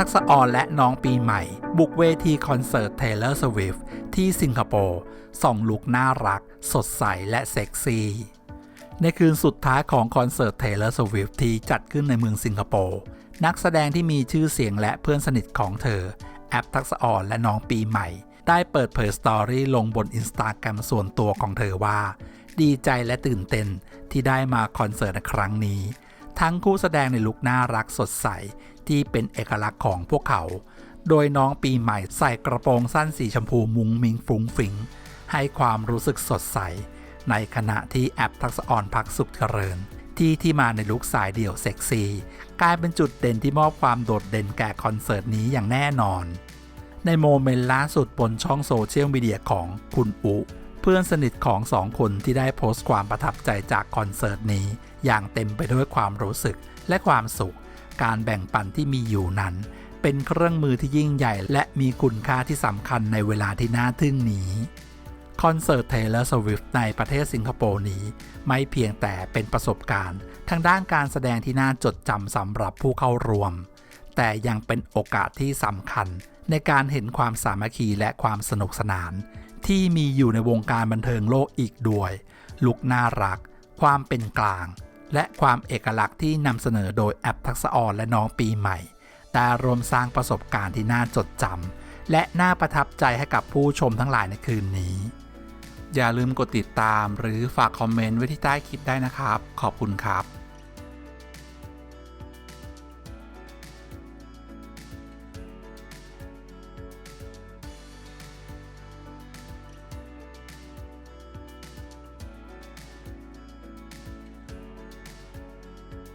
ทักษะออนและน้องปีใหม่ บุกเวทีคอนเสิร์ต Taylor Swift ที่สิงคโปร์ส่องลุกน่ารัก สดใสและเซ็กซี่ในคืนสุดท้ายของคอนเสิร์ต Taylor Swift ที่จัดขึ้นในเมืองสิงคโปร์นักแสดงที่มีชื่อเสียงและเพื่อนสนิทของเธอ แอปทักษะออนและน้องปีใหม่ ได้เปิดเผยสตอรี่ลงบนอินสตาแกรมส่วนตัวของเธอว่า ดีใจและตื่นเต้นที่ได้มาคอนเสิร์ตในครั้งนี้ ทั้งคู่แสดงในลุคน่ารักสดใส ที่เป็นเอกลักษณ์ของพวกเขา โดยน้องปีใหม่ใส่กระโปรงสั้นสีชมพูมุ้งมิงฟุ้งฟิง ให้ความรู้สึกสดใส ในขณะที่แอปทักษออนพักสุขเจริญ ที่ที่มาในลุคสายเดี่ยวเซ็กซี่กลายเป็นจุดเด่นที่มอบความโดดเด่นแก่คอนเสิร์ตนี้อย่างแน่นอน ในโมเมนต์ล่าสุดบนช่องโซเชียลมีเดียของคุณอุ เพื่อนสนิทของสองคนที่ได้โพสต์ความประทับใจจากคอนเสิร์ตนี้ อย่างเต็มไปด้วยความรู้สึกและความสุข การแบ่งปันที่มีอยู่นั้น เป็นเครื่องมือที่ยิ่งใหญ่ และมีคุณค่าที่สำคัญในเวลาที่น่าทึ่งนี้คอนเสิร์ต Taylor Swift ในประเทศสิงคโปร์นี้ ไม่เพียงแต่เป็นประสบการณ์ ทางด้านการแสดงที่น่าจดจำสำหรับผู้เข้ารวม แต่ยังเป็นโอกาสที่สำคัญในการเห็นความสามัคคีและความสนุกสนาน ที่มีอยู่ในวงการบันเทิงโลกอีกด้วย ลุกน่ารัก ความเป็นกลาง และความเอกลักษณ์ที่นำเสนอโดยแอปทักษะออนและน้องปีใหม่ได้รวมสร้างประสบการณ์ที่น่าจดจำและน่าประทับใจให้กับผู้ชมทั้งหลายในคืนนี้ อย่าลืมกดติดตามหรือฝากคอมเมนต์ไว้ที่ใต้คลิปได้นะครับ ขอบคุณครับ